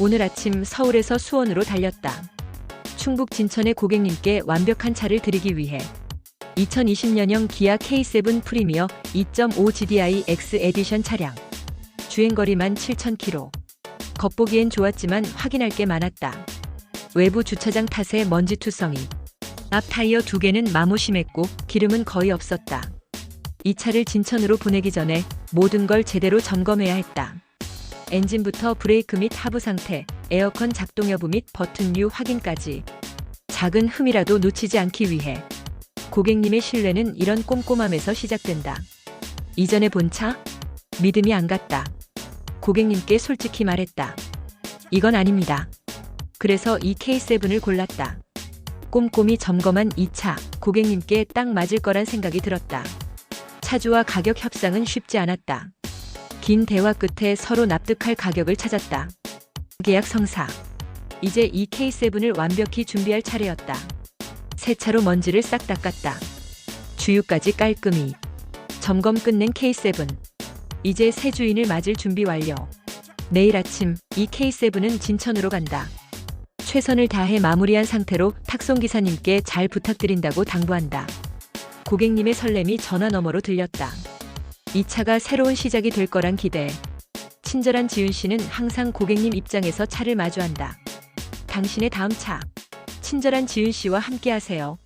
오늘 아침 서울에서 수원으로 달렸다. 충북 진천의 고객님께 완벽한 차를 드리기 위해 2020년형 기아 K7 프리미어 2.5 GDI X 에디션 차량. 주행거리만 7,000km. 겉보기엔 좋았지만 확인할 게 많았다. 외부 주차장 탓에 먼지 투성이. 앞 타이어 두 개는 마모 심했고 기름은 거의 없었다. 이 차를 진천으로 보내기 전에 모든 걸 제대로 점검해야 했다. 엔진부터 브레이크 및 하부 상태, 에어컨 작동 여부 및 버튼류 확인까지 작은 흠이라도 놓치지 않기 위해 고객님의 신뢰는 이런 꼼꼼함에서 시작된다. 이전에 본 차? 믿음이 안 갔다. 고객님께 솔직히 말했다. 이건 아닙니다. 그래서 이 K7을 골랐다. 꼼꼼히 점검한 이 차, 고객님께 딱 맞을 거란 생각이 들었다. 차주와 가격 협상은 쉽지 않았다. 긴 대화 끝에 서로 납득할 가격을 찾았다. 계약 성사. 이제 이 K7을 완벽히 준비할 차례였다. 새 차로 먼지를 싹 닦았다. 주유까지 깔끔히. 점검 끝낸 K7. 이제 새 주인을 맞을 준비 완료. 내일 아침 이 K7은 진천으로 간다. 최선을 다해 마무리한 상태로 탁송 기사님께 잘 부탁드린다고 당부한다. 고객님의 설렘이 전화 너머로 들렸다. 이 차가 새로운 시작이 될 거란 기대. 친절한 지윤 씨는 항상 고객님 입장에서 차를 마주한다. 당신의 다음 차. 친절한 지윤 씨와 함께 하세요.